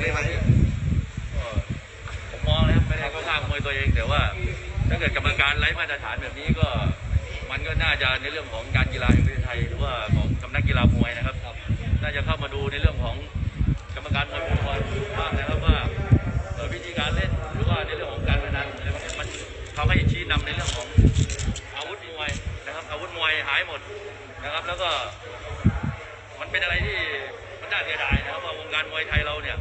ในวันนี้ก็ผมมองนะครับไม่ได้เข้าข้างมวยตัวเอง แต่ว่า ถ้าเกิดกรรมการไร้มาตรฐานแบบนี้ก็ มันก็น่าจะในเรื่องของการกีฬาแห่งประเทศไทย หรือว่าของสำนักกีฬามวยนะครับ น่าจะเข้ามาดูในเรื่องของกรรมการมวยมวยบ้างนะครับว่าเอ่อวิธีการเล่นหรือว่าในเรื่องของการพนันอะไรพวกนี้มันทำให้ชี้นำในเรื่องของอาวุธมวยนะครับ อาวุธมวยหายหมดนะครับ แล้วก็มันเป็นอะไรที่มันน่าเสียดายนะครับว่าวงการมวยไทยเราเนี่ย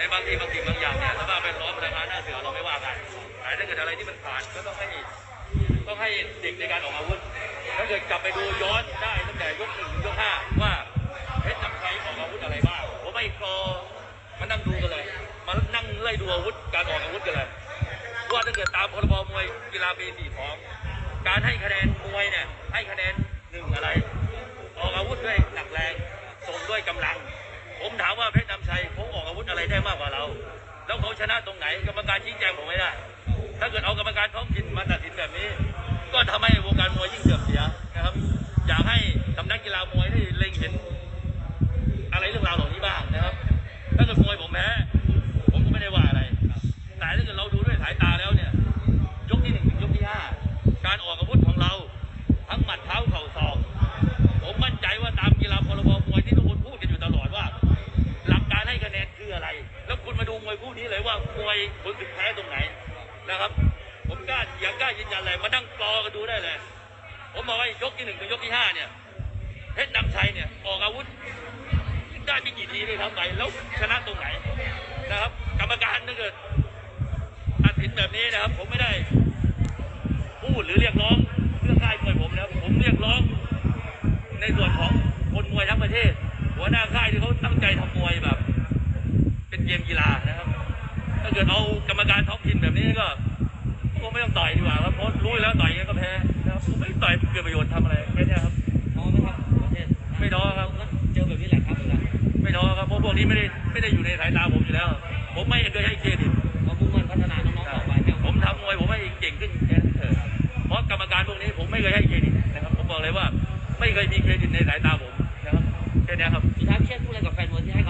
ในบางทีบางสิ่งบางอย่างเนี่ยถ้าว่าเป็นร้องราคาหน้าเสือเราไม่ว่ากันแต่ถ้าเกิดอะไรที่มันผ่านก็ต้องให้ต้องให้เด็กในการออกอาวุธถ้าเกิดกลับไปดูย้อนได้ตั้งแต่ยกหนึ่งยกห้าว่าเพชรนำไทยออกอาวุธอะไรบ้างผมไม่กรอมานั่งดูกันเลย มานั่งไล่ดูอาวุธการออกอาวุธกันเลยว่าถ้าเกิดตามพรบมวยกีฬาปีสี่ของการให้คะแนนมวยเนี่ยให้คะแนนหนึ่งอะไร ออกอาวุธด้วยหนักแรงส่งด้วยกำลัง ผมถามว่าเพชรนำชัยเขาออก อะไรได้มากกว่าเรา แล้วเขาชนะตรงไหนกรรมการชี้แจงผมไม่ได้ ถ้าเกิดเอากรรมการท้องถิ่นมาตัดสิน ว่ามวยผลถึงแพ้ตรงไหนนะครับ ผมกล้าอยางกล้ายืนยันเลยมานั่งกรอกันดูได้เลย ผมบอกว่ายกที่หนึ่งถึงยกที่ห้าเนี่ยเพชรนำชัยเนี่ยออกอาวุธได้ไม่กี่ทีเลยทำไปแล้วชนะตรงไหนนะครับ กรรมการถ้าเกิดตัดสินแบบนี้นะครับ ผมไม่ได้พูดหรือเรียกร้องเรื่องค่ายมวยผมนะครับผมเรียกร้อง ในส่วนของคนมวยทั้งประเทศ หัวหน้าค่ายที่เขาตั้งใจทำมวยแบบ เป็นเกมกีฬานะครับาเกิดเอากรรมการท้องถิ่นแบบนี้ก็ก็ไม่ต้องต่อยดีกว่าครับเพราะรู้อยู่แล้วต่อยยังไงก็แพ้นะครับผมไม่ต่อยเกิดประโยชน์ทำอะไรแค่เนี้ยครับ ท้อไหมครับประเทศไม่ท้อครับเจอแบบนี้แหละครับเวลาไม่ท้อครับเพราะพวกนี้ไม่ได้ไม่ได้อยู่ในสายตาผมอยู่แล้ว ผมไม่เคยให้เครดิต เรามุ่งมั่นพัฒนาน้องๆต่อไปครับผมทำมวยผมให้เก่งขึ้นแค่นั้นเถอะเพราะกรรมการพวกนี้ผมไม่เคยให้เครดิตนะครับ ผมบอกเลยว่าไม่เคยมีเครดิตในสายตาผมนะครับแค่เนี้ยครับ สุดท้ายพี่เชษพูดอะไรกับแฟนมวยที่ให้กำลังใจกัน